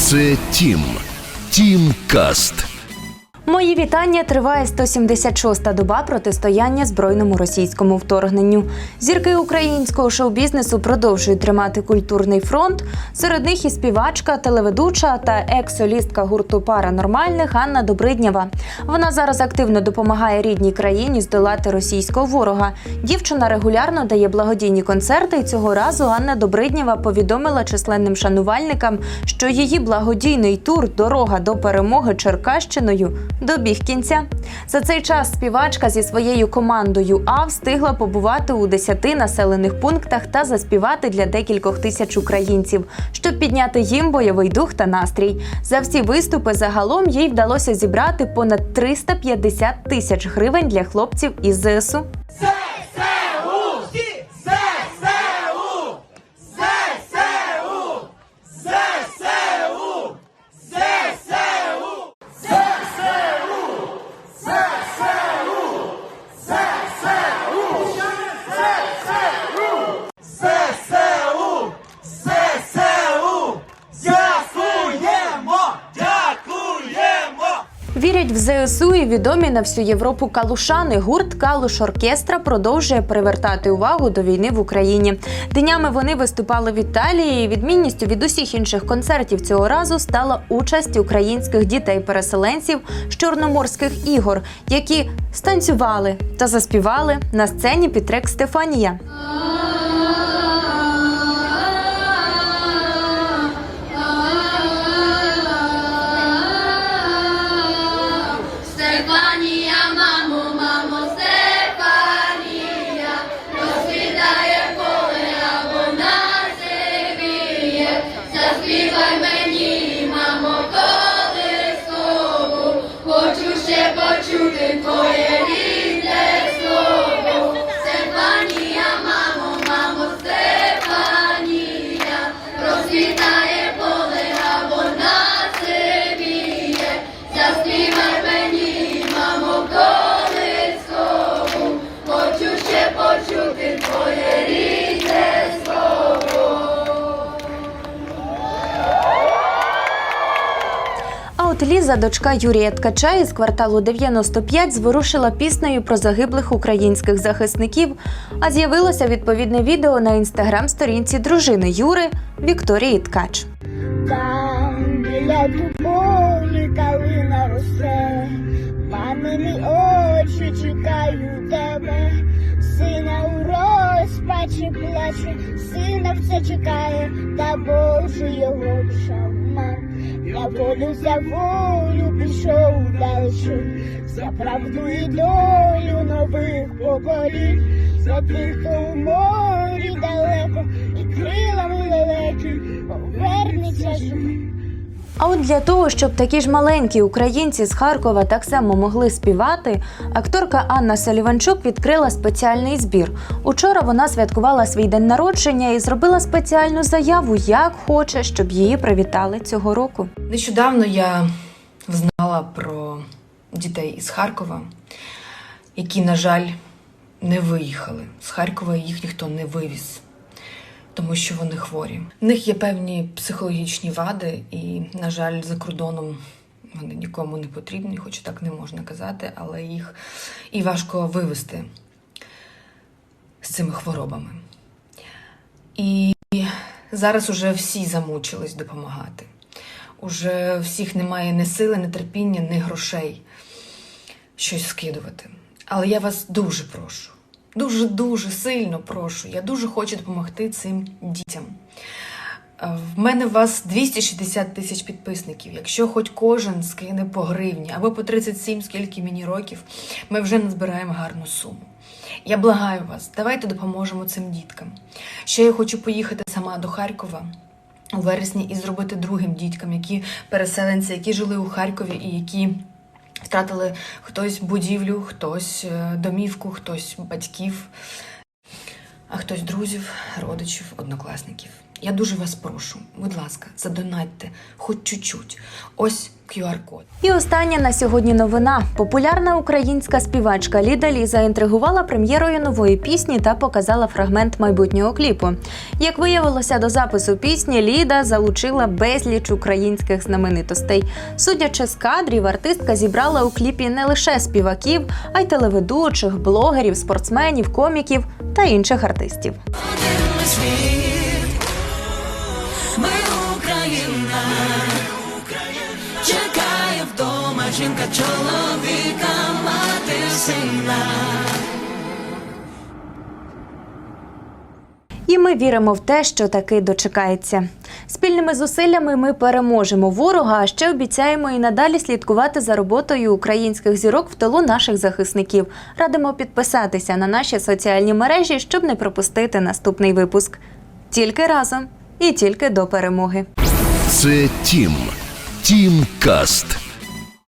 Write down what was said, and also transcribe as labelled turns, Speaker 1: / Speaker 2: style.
Speaker 1: Це Тім. Тім Каст.
Speaker 2: Мої вітання триває 176-та доба протистояння збройному російському вторгненню. Зірки українського шоу-бізнесу продовжують тримати культурний фронт. Серед них і співачка, телеведуча та екс-солістка гурту Пара нормальних Анна Добриднєва. Вона зараз активно допомагає рідній країні здолати російського ворога. Дівчина регулярно дає благодійні концерти. І цього разу Анна Добриднєва повідомила численним шанувальникам, що її благодійний тур Дорога до перемоги Черкащиною добіг кінця. За цей час співачка зі своєю командою А встигла побувати у 10 населених пунктах та заспівати для декількох тисяч українців, щоб підняти їм бойовий дух та настрій. За всі виступи загалом їй вдалося зібрати понад 350 тисяч гривень для хлопців із ЗСУ.
Speaker 3: ЗСУ!
Speaker 2: Вірять в ЗСУ і відомі на всю Європу калушани. Гурт Калуш Оркестра продовжує привертати увагу до війни в Україні. Днями вони виступали в Італії. і Відмінністю від усіх інших концертів цього разу стала участь українських дітей-переселенців з чорноморських ігор, які станцювали та заспівали на сцені під трек Стефанія.
Speaker 4: А
Speaker 2: от Ліза, дочка Юрія Ткача із кварталу 95, зворушила піснею про загиблих українських захисників. А з'явилося відповідне відео на інстаграм-сторінці дружини Юри Вікторії Ткач.
Speaker 5: Там біля тополі калина росте, мамини очі чекають тебе, сина все чекає, та Боже його шалма. Я волю за волю пішов далечі, за правду і долю нових поколінь, за тих, хто у морі далеко, і крилами далекі повернеться живим.
Speaker 2: А от для того, щоб такі ж маленькі українці з Харкова так само могли співати, акторка Анна Саліванчук відкрила спеціальний збір. Учора вона святкувала свій день народження і зробила спеціальну заяву, як хоче, щоб її привітали цього року.
Speaker 6: Нещодавно я знала про дітей із Харкова, які, на жаль, не виїхали. З Харкова їх ніхто не вивіз, тому що вони хворі. В них є певні психологічні вади, і, на жаль, за кордоном вони нікому не потрібні, хоч так не можна казати, але їх і важко вивезти з цими хворобами. І зараз уже всі замучились допомагати. Уже всіх немає ні сили, ні терпіння, ні грошей щось скидувати. Але я вас дуже прошу, дуже-дуже сильно прошу. Я дуже хочу допомогти цим дітям. Е, В мене у вас 260 тисяч підписників. Якщо хоч кожен скине по гривні або по 37, скільки мені років, ми вже назбираємо гарну суму. Я благаю вас, давайте допоможемо цим діткам. Ще я хочу поїхати сама до Харкова у вересні і зробити другим діткам, які переселенці, які жили у Харкові і які втратили хтось будівлю, хтось е, домівку, хтось батьків, а хтось друзів, родичів, однокласників. Я дуже вас прошу, будь ласка, задонатьте хоч чуть-чуть. Ось QR-код.
Speaker 2: І остання на сьогодні новина. Популярна українська співачка Ліда Лі заінтригувала прем'єрою нової пісні та показала фрагмент майбутнього кліпу. Як виявилося до запису пісні, Ліда залучила безліч українських знаменитостей. Судячи з кадрів, артистка зібрала у кліпі не лише співаків, а й телеведучих, блогерів, спортсменів, коміків та інших артистів.
Speaker 7: Чоловіка, мати сина.
Speaker 2: І ми віримо в те, що таки дочекається. Спільними зусиллями ми переможемо ворога, а ще обіцяємо і надалі слідкувати за роботою українських зірок в тилу наших захисників. Радимо підписатися на наші соціальні мережі, щоб не пропустити наступний випуск. Тільки разом і тільки до перемоги.
Speaker 1: Це Тім. Тім Каст.